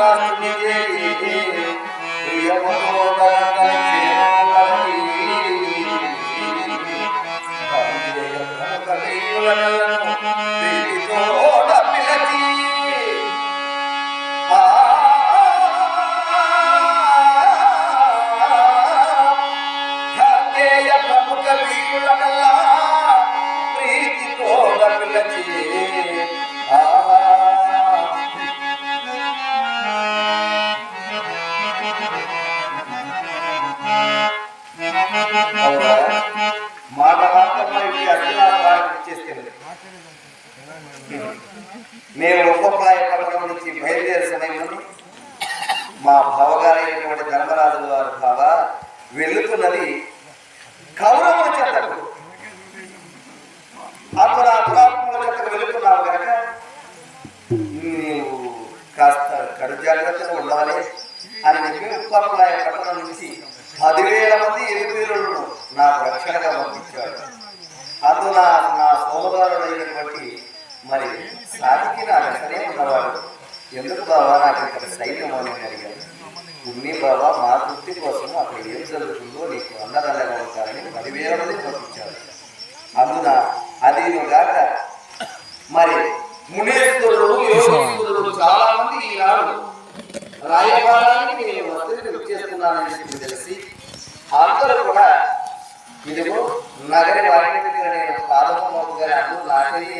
Thank you. మాట మాత్రమే చేస్తుంది మేము ఉపాయ పథకం నుంచి బయలుదేరే సమయంలో మా భావగారైనటువంటి ధర్మరాజు వారు బావ వెళుతున్నది కౌరవుల చెత్తకు. అప్పుడు అపురాత్మల చెత్తకు వెళుతున్నావు కనుక నీవు కాస్త కడు జాగ్రత్తగా ఉండాలి. అని చెప్పి ఉప్పలాయ పట్టణం నుంచి పదివేల మంది ఎదుగుదలను నాకు రక్షణగా పంపించాడు అందున నా సోమదారుడైనటువంటి మరి సాధికి నా వెంటనే ఉన్నవాడు. ఎందుకు బావా నాకు ఇక్కడ సైన్యం అని అడిగాడు ఉన్ని బాబా మా తృప్తి కోసం అక్కడ ఏం జరుగుతుందో నీకు అన్నదండగా ఉంటారని పదివేల మంది పంపించాడు అందున అది కాక మరి మునేశ్వరుడు యోగేశ్వరుడు చాలా మంది ఈనాడు రాయబారానికి నేను ఒత్తిడిని విచ్చేస్తున్నానని చెప్పి తెలిసి అందరూ కూడా ఇదిగో నగరి వారి నేను పాదము గారు గారి